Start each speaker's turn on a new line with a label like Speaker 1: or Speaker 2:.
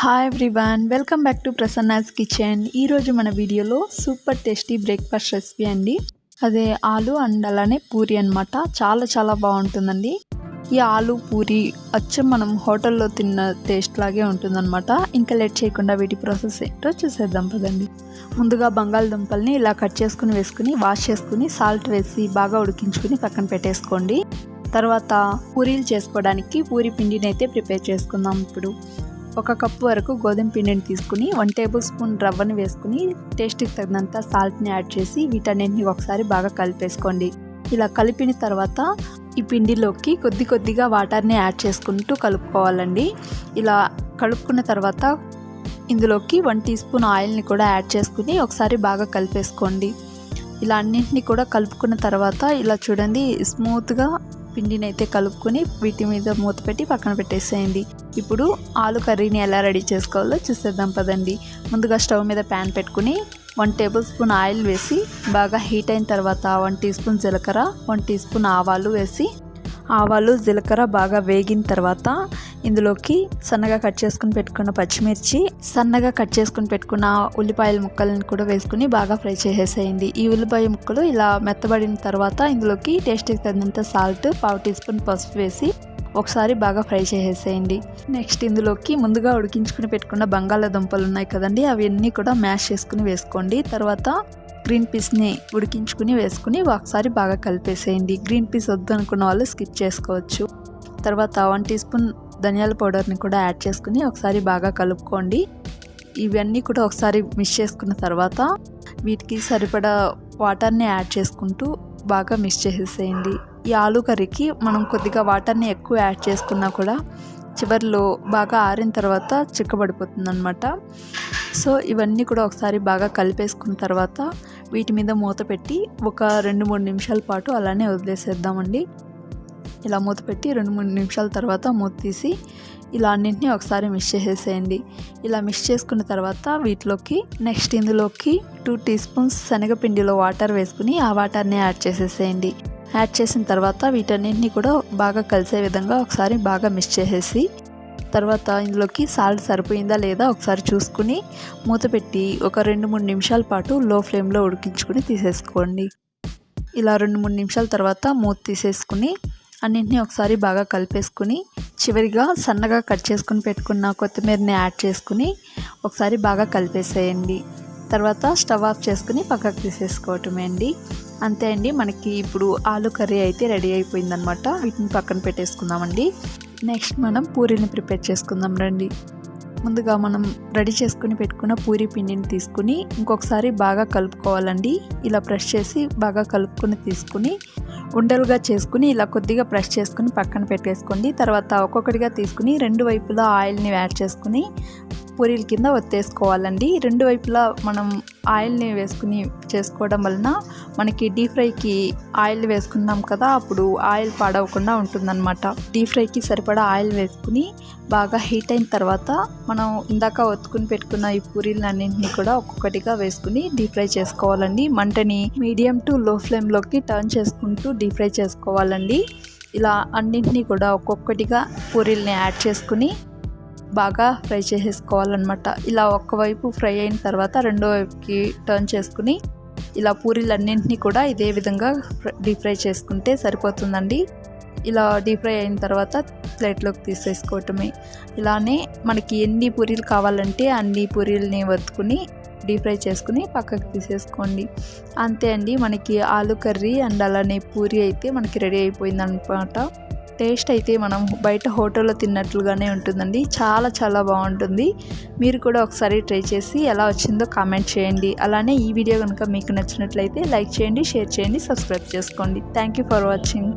Speaker 1: Hi everyone welcome back to Prasanna's kitchen ఈరోజు మన వీడియోలో సూపర్ టేస్టీ బ్రేక్ఫాస్ట్ రెసిపీ అండి. అదే ఆలు అండ్ అలానే పూరి అనమాట చాలా చాలా బాగుంటుందండి. ఈ ఆలు పూరి అచ్చం మనం హోటల్లో తిన్న టేస్ట్ లాగే ఉంటుందన్నమాట. ఇంకా లేట్ చేయకుండా వీటి ప్రాసెస్ ఏంటో చూసేద్దాం పదండి. ముందుగా బంగాళదుంపల్ని ఇలా కట్ చేసుకుని వేసుకుని వాష్ చేసుకుని సాల్ట్ వేసి బాగా ఉడికించుకుని పక్కన పెట్టేసుకోండి. తర్వాత పూరీలు చేసుకోవడానికి పూరి పిండిని అయితే ప్రిపేర్ చేసుకుందాం ఇప్పుడు. ఒక కప్పు వరకు గోధుమ పిండిని తీసుకుని వన్ టేబుల్ స్పూన్ రవ్వను వేసుకుని టేస్ట్కి తగినంత సాల్ట్ని యాడ్ చేసి వీటన్నింటిని ఒకసారి బాగా కలిపేసుకోండి. ఇలా కలిపిన తర్వాత ఈ పిండిలోకి కొద్ది కొద్దిగా వాటర్ని యాడ్ చేసుకుంటూ కలుపుకోవాలండి. ఇలా కలుపుకున్న తర్వాత ఇందులోకి వన్ టీ స్పూన్ ఆయిల్ని కూడా యాడ్ చేసుకుని ఒకసారి బాగా కలిపేసుకోండి. ఇలా అన్నింటినీ కూడా కలుపుకున్న తర్వాత ఇలా చూడండి స్మూత్గా పిండిని అయితే కలుపుకొని వీటి మీద మూత పెట్టి పక్కన పెట్టేసేయండి. ఇప్పుడు ఆలు కర్రీని ఎలా రెడీ చేసుకోవాలో చూసేద్దాం పదండి. ముందుగా స్టవ్ మీద ప్యాన్ పెట్టుకుని వన్ టేబుల్ స్పూన్ ఆయిల్ వేసి బాగా హీట్ అయిన తర్వాత వన్ టీ స్పూన్ జీలకర్ర వన్ టీ స్పూన్ ఆవాలు వేసి ఆవాలు జీలకర్ర బాగా వేగిన తర్వాత ఇందులోకి సన్నగా కట్ చేసుకుని పెట్టుకున్న పచ్చిమిర్చి సన్నగా కట్ చేసుకుని పెట్టుకున్న ఉల్లిపాయల ముక్కలను కూడా వేసుకుని బాగా ఫ్రై చేసేసేయండి. ఈ ఉల్లిపాయ ముక్కలు ఇలా మెత్తబడిన తర్వాత ఇందులోకి టేస్ట్కి తగినంత సాల్ట్ పావు టీ స్పూన్ పసుపు వేసి ఒకసారి బాగా ఫ్రై చేసేసేయండి. నెక్స్ట్ ఇందులోకి ముందుగా ఉడికించుకుని పెట్టుకున్న బంగాళాదుంపలు ఉన్నాయి కదండి అవన్నీ కూడా మ్యాష్ చేసుకుని వేసుకోండి. తర్వాత గ్రీన్ పీస్ని ఉడికించుకుని వేసుకుని ఒకసారి బాగా కలిపేసేయండి. గ్రీన్ పీస్ వద్దు అనుకున్న వాళ్ళు స్కిప్ చేసుకోవచ్చు. తర్వాత వన్ టీ స్పూన్ ధనియాల పౌడర్ని కూడా యాడ్ చేసుకుని ఒకసారి బాగా కలుపుకోండి. ఇవన్నీ కూడా ఒకసారి మిక్స్ చేసుకున్న తర్వాత వీటికి సరిపడా వాటర్ని యాడ్ చేసుకుంటూ బాగా మిక్స్ చేసేసేయండి. ఈ ఆలు కర్రీకి మనం కొద్దిగా వాటర్ని ఎక్కువ యాడ్ చేసుకున్నా కూడా చివరిలో బాగా ఆరిన తర్వాత చిక్కబడిపోతుంది అనమాట సో ఇవన్నీ కూడా ఒకసారి బాగా కలిపేసుకున్న తర్వాత వీటి మీద మూత పెట్టి ఒక రెండు మూడు నిమిషాల పాటు అలానే వదిలేసేద్దామండి. ఇలా మూత పెట్టి రెండు మూడు నిమిషాల తర్వాత మూత తీసి ఇలా అన్నింటినీ ఒకసారి మిక్స్ చేసేసేయండి. ఇలా మిక్స్ చేసుకున్న తర్వాత వీటిలోకి నెక్స్ట్ ఇందులోకి టూ టీ స్పూన్స్ శనగపిండిలో వాటర్ వేసుకుని ఆ వాటర్ని యాడ్ చేసేసేయండి. యాడ్ చేసిన తర్వాత వీటన్నింటినీ కూడా బాగా కలిసే విధంగా ఒకసారి బాగా మిక్స్ చేసేసి తర్వాత ఇందులోకి సాల్ట్ సరిపోయిందా లేదా ఒకసారి చూసుకుని మూత పెట్టి ఒక రెండు మూడు నిమిషాల పాటు లో ఫ్లేమ్లో ఉడికించుకుని తీసేసుకోండి. ఇలా రెండు మూడు నిమిషాల తర్వాత మూత తీసేసుకుని అన్నింటినీ ఒకసారి బాగా కలిపేసుకుని చివరిగా సన్నగా కట్ చేసుకుని పెట్టుకున్న కొత్తిమీరని యాడ్ చేసుకుని ఒకసారి బాగా కలిపేసేయండి. తర్వాత స్టవ్ ఆఫ్ చేసుకుని పక్కకు తీసేసుకోవటమే అండి అంతే అండి మనకి ఇప్పుడు ఆలు కర్రీ అయితే రెడీ అయిపోయిందనమాట వీటిని పక్కన పెట్టేసుకుందామండి. నెక్స్ట్ మనం పూరీని ప్రిపేర్ చేసుకుందాం రండి. ముందుగా మనం రెడీ చేసుకుని పెట్టుకున్న పూరి పిండిని తీసుకుని ఇంకొకసారి బాగా కలుపుకోవాలండి. ఇలా ప్రెస్ చేసి బాగా కలుపుకొని తీసుకుని ఉండలుగా చేసుకుని ఇలా కొద్దిగా ప్రెస్ చేసుకుని పక్కన పెట్టేసుకోండి. తర్వాత ఒక్కొక్కటిగా తీసుకుని రెండు వైపులా ఆయిల్ని యాడ్ చేసుకుని పూరీల కింద ఒత్తేసుకోవాలండి. రెండు వైపులా మనం ఆయిల్ని వేసుకుని చేసుకోవడం వలన మనకి డీప్ ఫ్రైకి ఆయిల్ వేసుకున్నాం కదా అప్పుడు ఆయిల్ పాడవకుండా ఉంటుందన్నమాట. డీప్ ఫ్రైకి సరిపడా ఆయిల్ వేసుకుని బాగా హీట్ అయిన తర్వాత మనం ఇందాక ఒత్తుకుని పెట్టుకున్న ఈ పూరీలన్నింటినీ కూడా ఒక్కొక్కటిగా వేసుకుని డీప్ ఫ్రై చేసుకోవాలండి. మంటని మీడియం టు లో ఫ్లేమ్లోకి టర్న్ చేసుకుంటూ డీప్ ఫ్రై చేసుకోవాలండి. ఇలా అన్నింటినీ కూడా ఒక్కొక్కటిగా పూరీల్ని యాడ్ చేసుకుని బాగా ఫ్రై చేసేసుకోవాలన్నమాట ఇలా ఒక్కవైపు ఫ్రై అయిన తర్వాత రెండో వైపుకి టర్న్ చేసుకుని ఇలా పూరీలన్నింటినీ కూడా ఇదే విధంగా డీప్ ఫ్రై చేసుకుంటే సరిపోతుందండి. ఇలా డీప్ ఫ్రై అయిన తర్వాత ప్లేట్లోకి తీసేసుకోవటమే. ఇలానే మనకి ఎన్ని పూరీలు కావాలంటే అన్ని పూరీలని వత్తుకుని డీప్ ఫ్రై చేసుకుని పక్కకు తీసేసుకోండి. అంతే అండి మనకి ఆలు కర్రీ అండ్ అలానే పూరి అయితే మనకి రెడీ అయిపోయిందనమాట టేస్ట్ అయితే మనం బయట హోటల్లో తిన్నట్లుగానే ఉంటుందండి. చాలా చాలా బాగుంటుంది. మీరు కూడా ఒకసారి ట్రై చేసి ఎలా వచ్చిందో కామెంట్ చేయండి. అలానే ఈ వీడియో కనుక మీకు నచ్చినట్లయితే లైక్ చేయండి షేర్ చేయండి సబ్స్క్రైబ్ చేసుకోండి. Thank you for watching